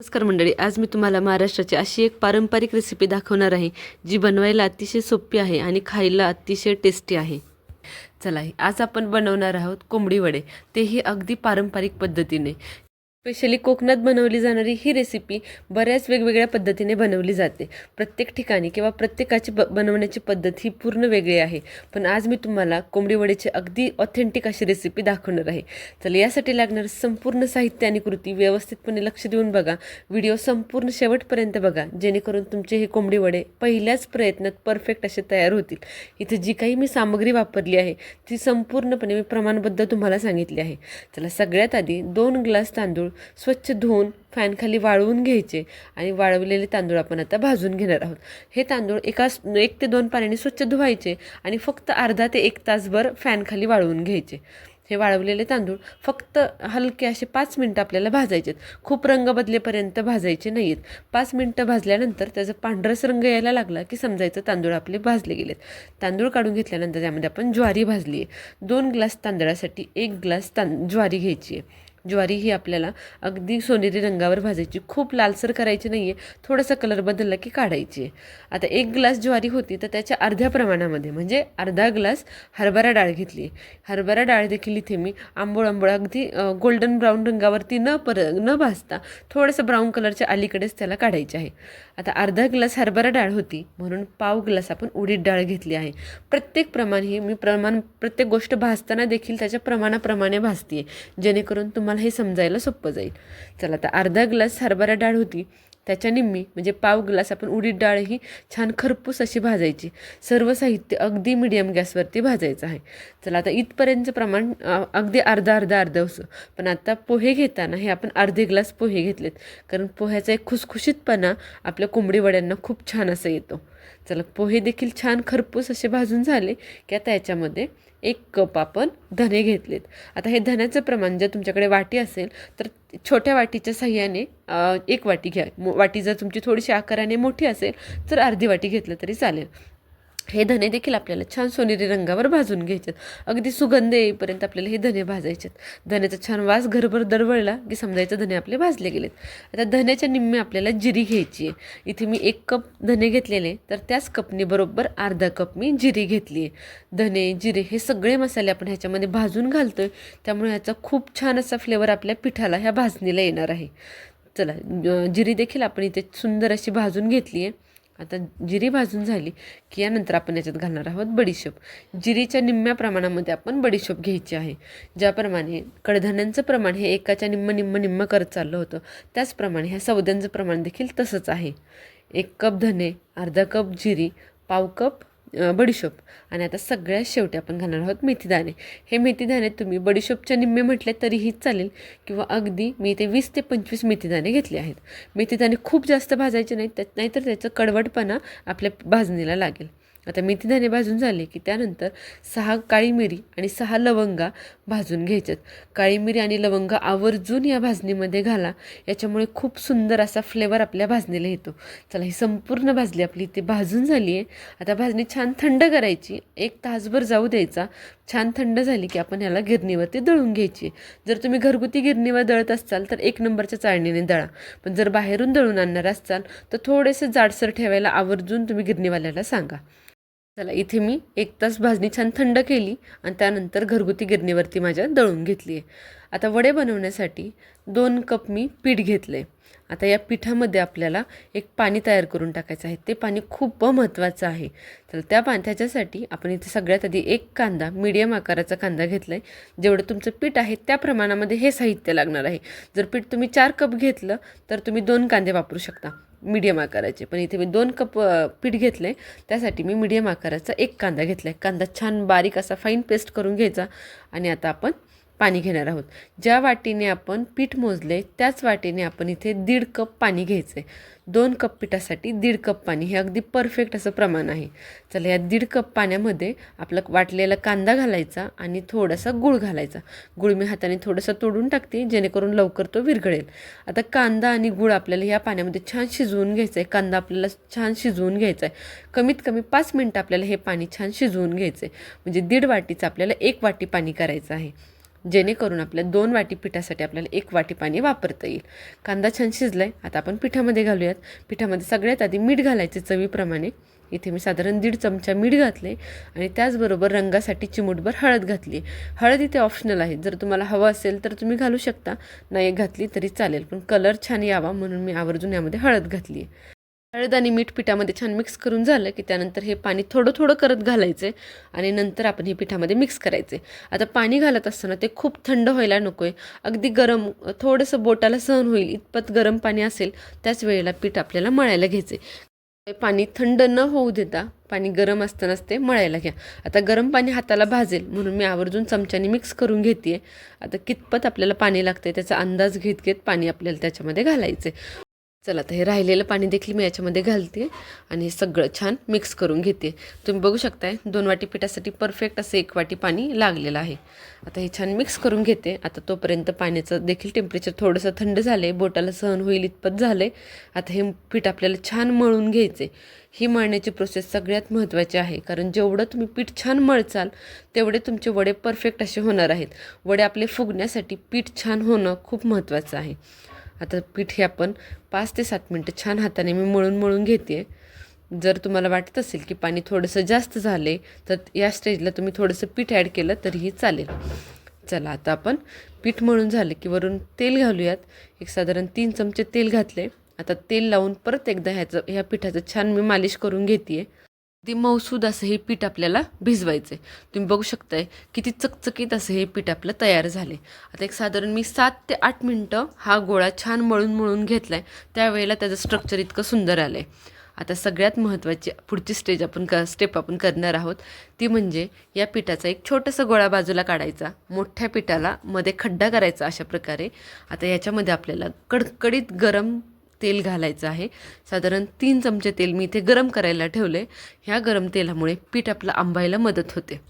नमस्कार मंडळी आज मी तुम्हाला महाराष्ट्राची अशी एक पारंपरिक रेसिपी दाखवणार आहे जी बनवायला अतिशय सोपी आहे आणि खायला अतिशय टेस्टी आहे. चला आज आपण बनवणार आहोत कोंबडी वडे. तेही अगदी पारंपरिक पद्धतीने. स्पेशली कोकणात बनवली जाणारी ही रेसिपी बऱ्याच वेगवेगळ्या पद्धतीने बनवली जाते. प्रत्येक ठिकाणी किंवा प्रत्येकाची ब बनवण्याची पद्धत ही पूर्ण वेगळी आहे. पण आज मी तुम्हाला कोंबडी वडेची अगदी ऑथेंटिक अशी रेसिपी दाखवणार आहे. चला यासाठी लागणारं संपूर्ण साहित्य आणि कृती व्यवस्थितपणे लक्ष देऊन बघा. व्हिडिओ संपूर्ण शेवटपर्यंत बघा. जेणेकरून तुमचे हे कोंबडी वडे पहिल्याच प्रयत्नात परफेक्ट असे तयार होतील. इथे जी काही मी सामग्री वापरली आहे ती संपूर्णपणे मी प्रमाणबद्ध तुम्हाला सांगितली आहे. चला सगळ्यात आधी दोन ग्लास तांदूळ स्वच्छ धुवून फॅनखाली वाळवून घ्यायचे आणि वाळवलेले तांदूळ आपण आता भाजून घेणार आहोत. हे तांदूळ एका एक ते दोन पाण्याने स्वच्छ धुवायचे आणि फक्त अर्धा ते एक तासभर फॅनखाली वाळवून घ्यायचे. हे वाळवलेले तांदूळ फक्त हलके असे पाच मिनटं आपल्याला भाजायचे आहेत. खूप रंग बदलेपर्यंत भाजायचे नाही आहेत पाच मिनटं भाजल्यानंतर त्याचा पांढरस रंग यायला लागला की समजायचं तांदूळ आपले भाजले गेलेत. तांदूळ काढून घेतल्यानंतर त्यामध्ये आपण ज्वारी भाजली आहे दोन ग्लास तांदळासाठी एक ग्लास तां ज्वारी घ्यायची आहे ज्वारी ही आपल्याला अगदी सोनेरी रंगावर भाजायची. खूप लालसर करायची नाही आहे थोडासा कलर बदलला की काढायची आहे. आता एक ग्लास ज्वारी होती तर त्याच्या अर्ध्या प्रमाणामध्ये म्हणजे अर्धा ग्लास हरभरा डाळ घेतली हरभरा डाळ देखील इथे मी आंबोळ आंबोळ अगदी गोल्डन ब्राऊन रंगावरती न पर न भाजता थोडंसं ब्राऊन कलरच्या अलीकडेच त्याला काढायचे आहे. आता अर्धा ग्लास हरभरा डाळ होती म्हणून पाव ग्लास आपण उडीद डाळ घेतली आहे. प्रत्येक प्रमाण ही मी प्रमाण प्रत्येक गोष्ट भाजताना देखील त्याच्या प्रमाणाप्रमाणे भाजते जेणेकरून तुम्हाला हे समजायला सोपं जाईल. चला आता अर्धा ग्लास हरभरा डाळ होती. त्याच्या निम्मी म्हणजे पाव ग्लास आपण उडीद डाळ ही छान खरपूस अशी भाजायची. सर्व साहित्य अगदी मिडियम गॅसवरती भाजायचं आहे. चला आता इथपर्यंतचं प्रमाण अगदी अर्धा अर्धा अर्धा असं. पण आता पोहे घेताना हे आपण अर्धे ग्लास पोहे घेतलेत. कारण पोह्याचा एक खुसखुशीतपणा आपल्या कोंबडी वड्यांना खूप छान असं येतो. चला पोहे देखील छान खरपूस असे भाजून झाले की आता याच्यामध्ये एक कप आपण धने घेतलेत. आता हे धण्याचं प्रमाण जर तुमच्याकडे वाटी असेल तर छोट्या वाटीच्या साह्याने एक वाटी घ्या. वाटी जर तुमची थोडीशी आकाराने मोठी असेल तर अर्धी वाटी घेतलं तरी चालेल. हे धने देखील आपल्याला छान सोनेरी रंगावर भाजून घ्यायचे अगदी सुगंध येईपर्यंत आपल्याला हे धने भाजायचे धण्याचा छान वास घरभर दरवळला की समजायचं धने आपले भाजले गेलेत. आता धण्याच्या निम्मे आपल्याला जिरी घ्यायची आहे. इथे मी एक कप धने घेतलेले तर त्याच कपने बरोबर अर्धा कप मी जिरी घेतली आहे. धने जिरे हे सगळे मसाले आपण ह्याच्यामध्ये भाजून घालतो आहे त्यामुळे ह्याचा खूप छान असा फ्लेवर आपल्या पिठाला ह्या भाजणीला येणार आहे. चला जिरी देखील आपण इथे सुंदर अशी भाजून घेतली आहे. आता जिरी भाजून झाली की यानंतर आपण याच्यात घालणार आहोत बडीशेप. जिरीच्या निम्म्या प्रमाणामध्ये आपण बडीशेप घ्यायची आहे ज्याप्रमाणे कडधान्यांचं प्रमाण हे एकाच्या निम्म निम्म निम्म करत चाललं होतं. त्याचप्रमाणे ह्या सौद्यांचं प्रमाण देखील तसंच आहे. एक कप धने अर्धा कप जिरी पाव कप बडीशोप. आणि आता सगळ्यात शेवटी आपण घालणार आहोत मेथीदाणे हे मेथीदाणे तुम्ही बडीशोपच्या निम्मे म्हटले तरीही चालेल किंवा अगदी मी इथे वीस ते पंचवीस मेथीदाणे घेतले आहेत. मेथीदाणे खूप जास्त भाजायचे नाहीत त्यात नाहीतर त्याचं कडवटपणा आपल्या भाजणीला लागेल. आता मेथीदाणे भाजून झाले की त्यानंतर सहा काळी मिरी आणि सहा लवंगा भाजून घ्यायच्यात. काळी मिरी आणि लवंगा आवर्जून या भाजणीमध्ये घाला. याच्यामुळे खूप सुंदर असा फ्लेवर आपल्या भाजणीला येतो. चला ही संपूर्ण भाजली आपली इथे भाजून झाली आहे. आता भाजणी छान थंड करायची. एक तासभर जाऊ द्यायचा. छान थंड झाली की आपण ह्याला गिरणीवरती दळून घ्यायची. जर तुम्ही घरगुती गिरणीवर दळत असाल तर एक नंबरच्या चाळणीने दळा. पण जर बाहेरून दळून आणणार असाल तर थोडेसे जाडसर ठेवायला आवर्जून तुम्ही गिरणीवाल्याला सांगा. चला इथे मी एक तास भाजणी छान थंड केली आणि त्यानंतर घरगुती गिरणीवरती माझ्या दळून घेतली आहे. आता वडे बनवण्यासाठी दोन कप मी पीठ घेतलं आहे आता या पिठामध्ये आपल्याला एक पाणी तयार करून टाकायचं आहे. ते पाणी खूप महत्त्वाचं आहे. तर त्या पा त्याच्यासाठी आपण इथे सगळ्यात आधी एक कांदा मीडियम आकाराचा कांदा घेतला आहे जेवढं तुमचं पीठ आहे त्या प्रमाणामध्ये हे साहित्य लागणार आहे. जर पीठ तुम्ही चार कप घेतलं तर तुम्ही दोन कांदे वापरू शकता. मीडियम आकाराचे. पण इथे मी दोन कप पीठ घेतले त्यासाठी मी मीडियम आकाराचा एक कांदा घेतला आहे कांदा छान बारीक असा फाईन पेस्ट करून घ्यायचा. आणि आता आपण पाणी घेणार आहोत. ज्या वाटीने आपण पीठ मोजले त्याच वाटीने आपण इथे दीड कप पाणी घ्यायचं आहे दोन कप पिठासाठी दीड कप पाणी हे अगदी परफेक्ट असं प्रमाण आहे. चला या दीड कप पाण्यामध्ये आपला वाटलेला कांदा घालायचा आणि थोडासा गूळ घालायचा. गूळ मी हाताने थोडंसं तोडून टाकते जेणेकरून लवकर तो विरघळेल. आता कांदा आणि गूळ आपल्याला या पाण्यामध्ये छान शिजवून घ्यायचं आहे कांदा आपल्याला छान शिजवून घ्यायचा आहे कमीत कमी पाच मिनटं आपल्याला हे पाणी छान शिजवून घ्यायचं आहे म्हणजे दीड वाटीचं आपल्याला एक वाटी पाणी करायचं आहे. जेणेकरून आपल्या दोन वाटी पिठासाठी आपल्याला एक वाटी पाणी वापरता येईल. कांदा छान शिजला आहे आता आपण पिठामध्ये घालूयात. पिठामध्ये सगळ्यात आधी मीठ घालायचे चवीप्रमाणे. इथे मी साधारण दीड चमचा मीठ घातले आणि त्याचबरोबर रंगासाठी चिमूटभर हळद घातली. हळद इथे ऑप्शनल आहे. जर तुम्हाला हवं असेल तर तुम्ही घालू शकता. नाही घातली तरी चालेल. पण कलर छान यावा म्हणून मी आवर्जून यामध्ये हळद घातली आहे हळद आणि मीठ पिठामध्ये छान मिक्स करून झालं की त्यानंतर हे पाणी थोडं थोडं करत घालायचे आणि नंतर आपण हे पिठामध्ये मिक्स करायचे. आता पाणी घालत असताना ते खूप थंड व्हायला नको आहे अगदी गरम थोडंसं बोटाला सहन होईल इतपत गरम पाणी असेल त्याच वेळेला पीठ आपल्याला मळायला घ्यायचे. पाणी थंड न होऊ देता पाणी गरम असतानाच ते मळायला घ्या. आता गरम पाणी हाताला भाजेल म्हणून मी आवर्जून चमच्याने मिक्स करून घेते आता कितपत आपल्याला पाणी लागते त्याचा अंदाज घेत घेत पाणी आपल्याला त्याच्यामध्ये घालायचे चला आता हे राहिलेलं पाणी देखील मी याच्यामध्ये घालते आणि हे सगळं छान मिक्स करून घेते. तुम्ही बघू शकताय दोन वाटी पिठासाठी परफेक्ट असं एक वाटी पाणी लागलेलं आहे. आता हे छान मिक्स करून घेते. आता तोपर्यंत पाण्याचं देखील टेम्परेचर थोडंसं थंड झालं आहे बोटाला सहन होईल इतपत झालं आहे आता हे पीठ आपल्याला छान मळून घ्यायचे ही मळण्याची प्रोसेस सगळ्यात महत्त्वाची आहे. कारण जेवढं तुम्ही पीठ छान मळचाल तेवढे तुमचे वडे परफेक्ट असे होणार आहेत. वडे आपले फुगण्यासाठी पीठ छान होणं खूप महत्त्वाचं आहे. आता पीठ हे आपण पाच ते सात मिनटं छान हाताने मी मळून मळून घेते जर तुम्हाला वाटत असेल की पाणी थोडंसं जास्त झाले तर या स्टेजला तुम्ही थोडंसं पीठ ॲड केलं तरीही चालेल. चला आता आपण पीठ मळून झालं की वरून तेल घालूयात. एक साधारण तीन चमचे तेल घातले आता तेल लावून परत एकदा ह्याचं ह्या पिठाचं छान मी मालिश करून घेते आहे ती मौसूद असं हे पीठ आपल्याला भिजवायचं आहे तुम्ही बघू शकताय किती चकचकीत असं हे पीठ आपलं तयार झाले आता एक साधारण मी सात ते आठ मिनटं हा गोळा छान मळून मळून घेतला आहे त्यावेळेला त्याचं स्ट्रक्चर इतकं सुंदर आलं आहे आता सगळ्यात महत्त्वाची पुढची स्टेज आपण क स्टेप आपण करणार आहोत ती म्हणजे या पिठाचा एक छोटासा गोळा बाजूला काढायचा. मोठ्या पिठाला मध्ये खड्डा करायचा अशा प्रकारे. आता याच्यामध्ये आपल्याला कडकडीत गरम तेल घालायचं आहे. साधारण तीन चमचे तेल मी इथे गरम करायला ठेवले ह्या गरम तेलामुळे पीठ आपलं आंबायला मदत होते.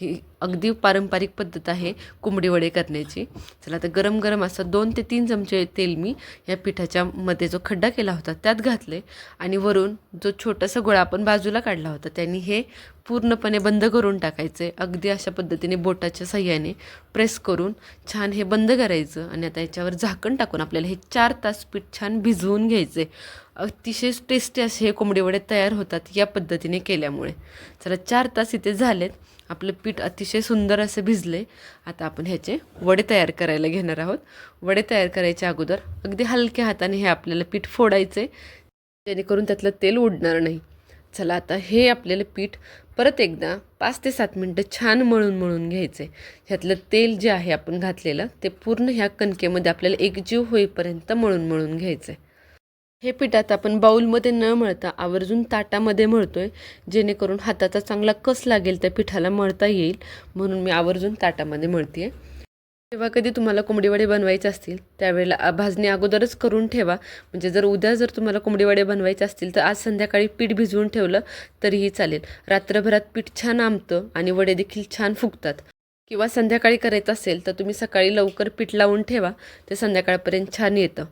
ही अगदी पारंपरिक पद्धत आहे कोंबडी वडे करण्याची. चला तर गरम गरम असं दोन ते तीन चमचे तेल मी या पिठाच्या मध्ये जो खड्डा केला होता त्यात घातले आणि वरून जो छोटासा गोळा आपण बाजूला काढला होता त्यांनी हे पूर्णपणे बंद करून टाकायचे. अगदी अशा पद्धतीने बोटाच्या सहाय्याने प्रेस करून छान हे बंद करायचं आणि आता याच्यावर झाकण टाकून आपल्याला हे चार तास पीठ छान भिजवून घ्यायचे अतिशय टेस्टी असे हे कोंबडी वडे तयार होतात या पद्धतीने केल्यामुळे. चला चार तास इथे झालेत. आपलं पीठ अतिशय सुंदर असं भिजले. आता आपण ह्याचे वडे तयार करायला घेणार आहोत. वडे तयार करायच्या अगोदर अगदी हलक्या हाताने हे आपल्याला पीठ फोडायचे जेणेकरून त्यातलं तेल उडणार नाही. चला आता हे आपल्याला पीठ परत एकदा पाच ते सात मिनटं छान मळून मळून घ्यायचे ह्यातलं तेल जे आहे आपण घातलेलं ते पूर्ण ह्या कणकेमध्ये आपल्याला एकजीव होईपर्यंत मळून मळून घ्यायचं आहे हे पिठात आपण बाऊलमध्ये न मळता आवर्जून ताटामध्ये मळतोय जेणेकरून हाताचा चांगला कस लागेल त्या पिठाला मळता येईल म्हणून मी आवर्जून ताटामध्ये मळते जेव्हा कधी तुम्हाला कोंबडीवडे बनवायचे असतील त्यावेळेला भाजणी अगोदरच करून ठेवा. म्हणजे जर उद्या जर तुम्हाला कोंबडीवडे बनवायचे असतील तर आज संध्याकाळी पीठ भिजवून ठेवलं तरीही चालेल. रात्रभरात पीठ छान आंबतं आणि वडे देखील छान फुगतात. किंवा संध्याकाळी करायचं असेल तर तुम्ही सकाळी लवकर पीठ लावून ठेवा ते संध्याकाळपर्यंत छान येतं.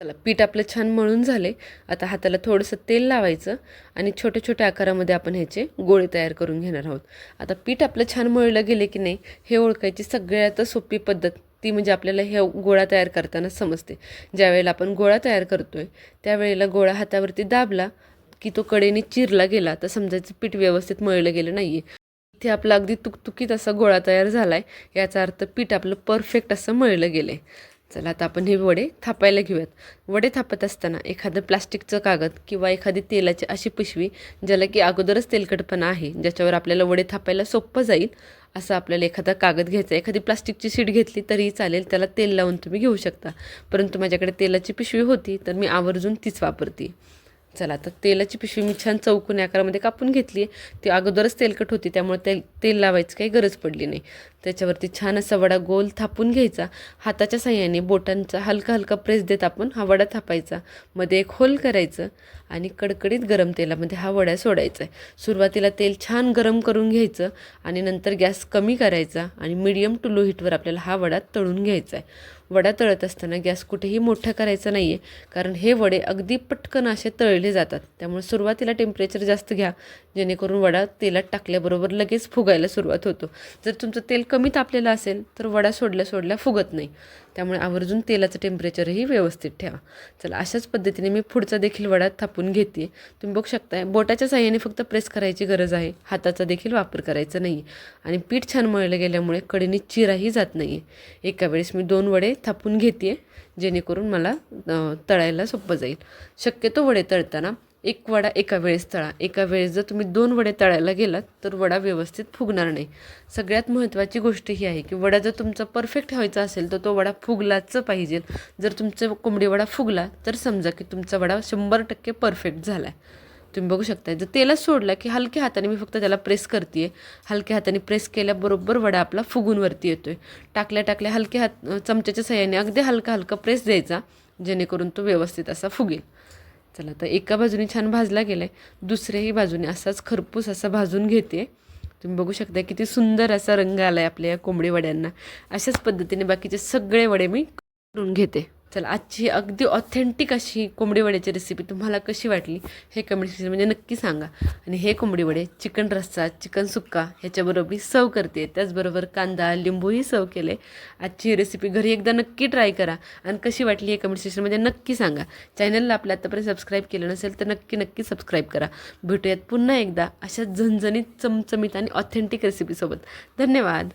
चला पीठ आपलं छान मळून झाले. आता हाताला थोडंसं तेल लावायचं आणि छोट्या छोट्या आकारामध्ये आपण ह्याचे गोळे तयार करून घेणार आहोत. आता पीठ आपलं छान मळलं गेले की नाही हे ओळखायची सगळ्यात सोपी पद्धत ती म्हणजे आपल्याला हे गोळा तयार करताना समजते. ज्यावेळेला आपण गोळा तयार करतो आहे त्यावेळेला गोळा हातावरती दाबला की तो कडेने चिरला गेला तर समजायचं पीठ व्यवस्थित मळलं गेलं नाही आहे इथे आपला अगदी तुकतुकीत असा गोळा तयार झाला आहे याचा अर्थ पीठ आपलं परफेक्ट असं मळलं गेलं आहे चला आता आपण हे वडे थापायला घेऊयात. वडे थापत असताना एखादं प्लास्टिकचं कागद किंवा एखादी तेलाची अशी पिशवी ज्याला की अगोदरच तेलकटपणा आहे ज्याच्यावर आपल्याला वडे थापायला सोपं जाईल असं आपल्याला एखादा कागद घ्यायचा एखादी प्लास्टिकची शीट घेतली तरीही चालेल त्याला तेल लावून तुम्ही घेऊ शकता. परंतु माझ्याकडे तेलाची पिशवी होती तर मी आवर्जून तीच वापरते. चला आता तेलाची पिशवी मी छान चौकोनी आकारामध्ये कापून घेतली ती अगोदरच तेलकट होती त्यामुळे तेल तेल लावायची काही गरज पडली नाही. त्याच्यावरती छान असा वडा गोल थापून घ्यायचा. हाताच्या साह्याने बोटांचा हलका हलका प्रेस देत आपण हा वडा थापायचा. मध्ये एक होल करायचं आणि कडकडीत गरम तेलामध्ये हा वडा सोडायचा. आहे सुरुवातीला तेल छान गरम करून घ्यायचं आणि नंतर गॅस कमी करायचा आणि मिडियम टू लो हीटवर आपल्याला हा वडा तळून घ्यायचा आहे. वडा तळत असताना गॅस कुठेही मोठा करायचा नाही आहे कारण हे वडे अगदी पटकन असे तळले जातात. त्यामुळे सुरुवातीला टेम्परेचर जास्त घ्या जेणेकरून वडा तेलात टाकल्याबरोबर लगेच फुगायला सुरुवात होतो. जर तुमचं तेल कमी तापलेलं असेल तर वडा सोडल्या सोडल्या फुगत नाही. त्यामुळे आवर्जून तेलाचं टेम्परेचरही व्यवस्थित ठेवा. चला अशाच पद्धतीने मी पुढचा देखील वडा थापून घेते. तुम्ही बघू शकताय बोटाच्या साह्याने फक्त प्रेस करायची गरज आहे. हाताचा देखील वापर करायचा नाही आणि पीठ छान मळलं गेल्यामुळे कडीने चिराही जात नाही आहे एका वेळेस मी दोन वडे थापून घेते जेणेकरून मला तळायला सोपं जाईल. शक्यतो वडे तळताना एक वडा एका वेळेस तळा. एका वेळेस जर तुम्ही दोन वडे तळायला गेलात तर वडा व्यवस्थित फुगणार नाही. सगळ्यात महत्त्वाची गोष्ट ही आहे की वडा जर तुमचा परफेक्ट व्हायचा असेल तर तो वडा फुगलाच पाहिजे. जर तुमचा कोंबडी वडा फुगला तर समजा की तुमचा वडा शंभर टक्के परफेक्ट झाला आहे तुम्ही बघू शकता जर तेलात सोडला की हलक्या हाताने मी फक्त त्याला प्रेस करते हलक्या हाताने प्रेस केल्याबरोबर वडा आपला फुगून वरती येतो आहे टाकल्या टाकल्या हलक्या हात चमच्याच्या सहाय्याने अगदी हलका हलका प्रेस द्यायचा जेणेकरून तो व्यवस्थित असा फुगेल. चला तर एका बाजूने छान भाजला गेला आहे दुसऱ्याही बाजूने असाच खरपूस असा भाजून घेते. तुम्ही बघू शकता किती सुंदर असा रंग आला आहे आपल्या या कोंबडी वड्यांना अशाच पद्धतीने बाकीचे सगळे वडे मी करून घेते. चला आजची अगदी ऑथेंटिक अशी कोंबडी वड्याची रेसिपी तुम्हाला कशी वाटली हे कमेंट सेक्शन म्हणजे नक्की सांगा. आणि हे कोंबडी वडे चिकन रस्सा चिकन सुक्का ह्याच्याबरोबर मी सर्व करते. त्याचबरोबर कांदा लिंबूही सर्व केले. आजची ही रेसिपी घरी एकदा नक्की ट्राय करा. आणि कशी वाटली हे कमेंट सेक्शनमध्ये नक्की सांगा. चॅनलला आपल्या आतापर्यंत सबस्क्राईब केलं नसेल तर नक्की नक्की सबस्क्राईब करा. भेटूयात पुन्हा एकदा अशा झणझणीत चमचमीत आणि ऑथेंटिक रेसिपीसोबत धन्यवाद.